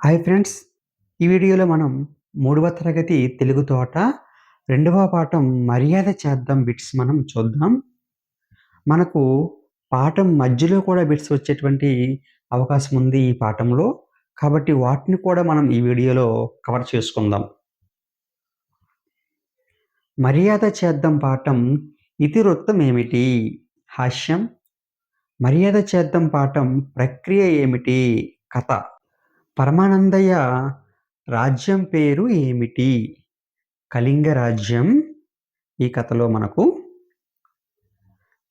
Hi friends ఈ వీడియోలో మనం మూడవ తరగతి తెలుగు తోట రెండవ పాఠం మర్యాద చేద్దాం బిట్స్ మనం చూద్దాం. మనకు పాఠం మధ్యలో కూడా బిట్స్ వచ్చేటువంటి అవకాశం ఉంది ఈ పాఠంలో కాబట్టి వాటిని కూడా మనం ఈ వీడియోలో కవర్ చేసుకుందాం. మర్యాద చేద్దాం పాఠం ఇతివృత్తం ఏమిటి? హాస్యం. మర్యాద చేద్దాం పాఠం ప్రక్రియ ఏమిటి? కథ. పరమానందయ్య రాజ్యం పేరు ఏమిటి? కళింగ రాజ్యం ఈ కథలో మనకు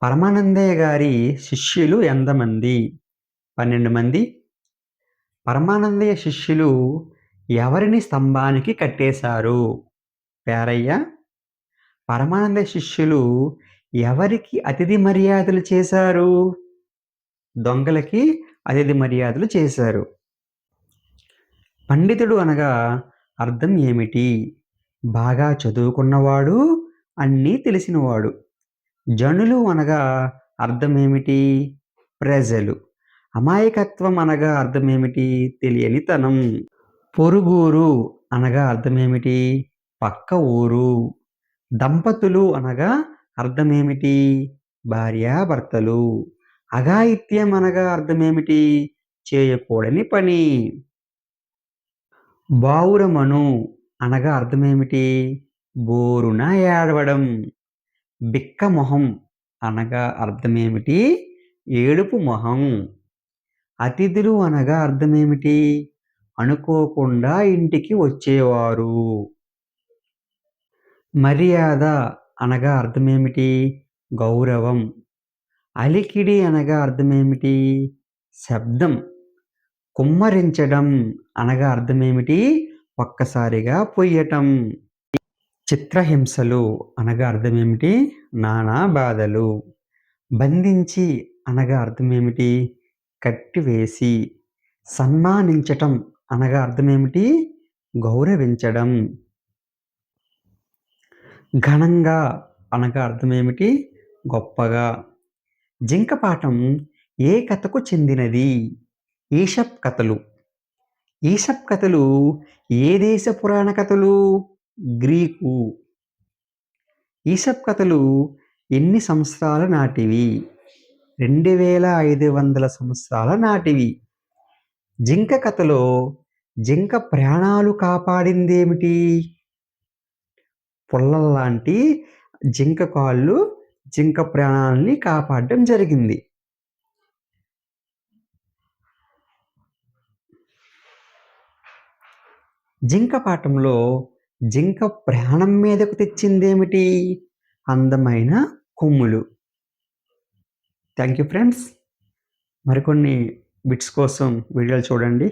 పరమానందయ్య గారి శిష్యులు ఎంతమంది? పన్నెండు మంది. పరమానందయ్య శిష్యులు ఎవరిని స్తంభానికి కట్టేశారు? పేరయ్య. పరమానంద శిష్యులు ఎవరికి అతిథి మర్యాదలు చేశారు? దొంగలకి అతిథి మర్యాదలు చేశారు. పండితుడు అనగా అర్థం ఏమిటి? బాగా చదువుకున్నవాడు అన్నీ తెలిసినవాడు. జనులు అనగా అర్థం ఏమిటి? ప్రజలు. అమాయకత్వం అనగా అర్థం ఏమిటి? తెలియనితనం. పొరుగూరు అనగా అర్థం ఏమిటి? పక్క ఊరు. దంపతులు అనగా అర్థం ఏమిటి? భార్యాభర్తలు. అఘాయిత్యం అనగా అర్థం ఏమిటి? చేయకూడని పని. బావురమను అనగా అర్థమేమిటి? బోరున ఏడవడం. బిక్క మొహం అనగా అర్థమేమిటి? ఏడుపు మొహం. అతిథులు అనగా అర్థమేమిటి? అనుకోకుండా ఇంటికి వచ్చేవారు. మర్యాద అనగా అర్థమేమిటి? గౌరవం. అలికిడి అనగా అర్థమేమిటి? శబ్దం కుమ్మరించడం అనగా అర్థమేమిటి? ఒక్కసారిగా పొయ్యటం. చిత్రహింసలు అనగా అర్థమేమిటి? నానా బాధలు. బంధించి అనగా అర్థమేమిటి? కట్టివేసి. సన్మానించటం అనగా అర్థమేమిటి? గౌరవించడం. ఘనంగా అనగా అర్థమేమిటి? గొప్పగా. జింక పాఠం ఏ కథకు చెందినది? ఈషప్ కథలు. ఈషప్ కథలు ఏ దేశ పురాణ కథలు? గ్రీకు. ఈషప్ కథలు ఎన్ని సంవత్సరాల నాటివి? రెండు వేల ఐదు వందల సంవత్సరాల నాటివి. జింక కథలో జింక ప్రాణాలు కాపాడిందేమిటి? పుల్లల్లాంటి జింక కాళ్ళు జింక ప్రాణాలని కాపాడడం జరిగింది. జింక పాఠంలో జింక ప్రాణం మీదకు తెచ్చిందేమిటి? అందమైన కొమ్ములు. థ్యాంక్ యూ ఫ్రెండ్స్ మరికొన్ని బిట్స్ కోసం వీడియోలు చూడండి.